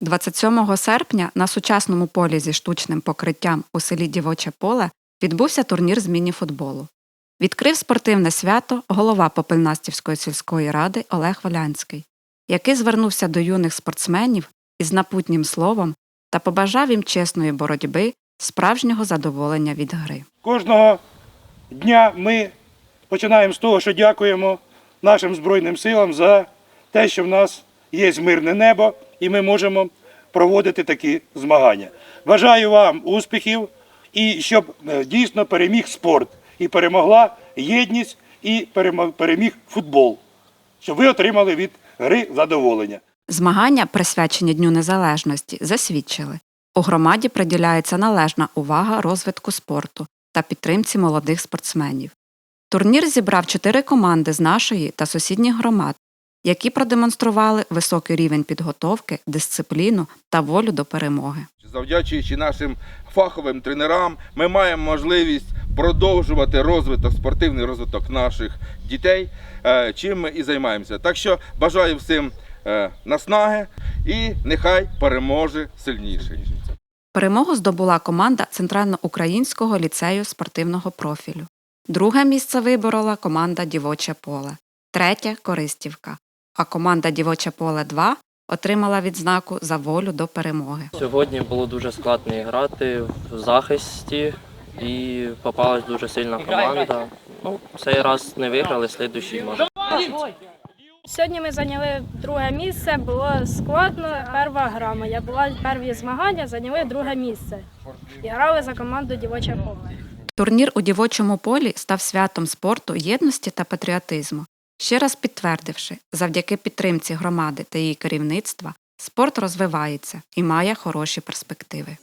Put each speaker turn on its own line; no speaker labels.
27 серпня на сучасному полі зі штучним покриттям у селі Дівоче поле відбувся турнір з міні-футболу. Відкрив спортивне свято голова Попельнастівської сільської ради Олег Волянський, який звернувся до юних спортсменів із напутнім словом та побажав їм чесної боротьби, справжнього задоволення від гри.
Кожного дня ми починаємо з того, що дякуємо нашим Збройним силам за те, що в нас є мирне небо і ми можемо проводити такі змагання. Бажаю вам успіхів і щоб е, дійсно переміг спорт і перемогла єдність і переміг футбол, щоб ви отримали від гри задоволення.
Змагання, присвячені Дню Незалежності, засвідчили. У громаді приділяється належна увага розвитку спорту та підтримці молодих спортсменів. Турнір зібрав чотири команди з нашої та сусідніх громад, які продемонстрували високий рівень підготовки, дисципліну та волю до перемоги.
Завдячуючи нашим фаховим тренерам, ми маємо можливість продовжувати розвиток, спортивний розвиток наших дітей, е, чим ми і займаємося. Так що бажаю всім е, наснаги і нехай переможе сильніший.
Перемогу здобула команда Центральноукраїнського ліцею спортивного профілю. Друге місце виборола команда Дівоче поле, третє Користівка. А команда Дівоче поле 2 отримала відзнаку за волю до перемоги.
Сьогодні було дуже складно грати в захисті і попалась дуже сильна команда. Ну, цей раз не виграли, слідуючий може.
Сьогодні ми зайняли друге місце, було складно. Перша гра моя була перві змагання, зайняли друге місце. І грали за команду Дівоче поле.
Турнір у дівочому полі став святом спорту, єдності та патріотизму, ще раз підтвердивши, завдяки підтримці громади та її керівництва спорт розвивається і має хороші перспективи.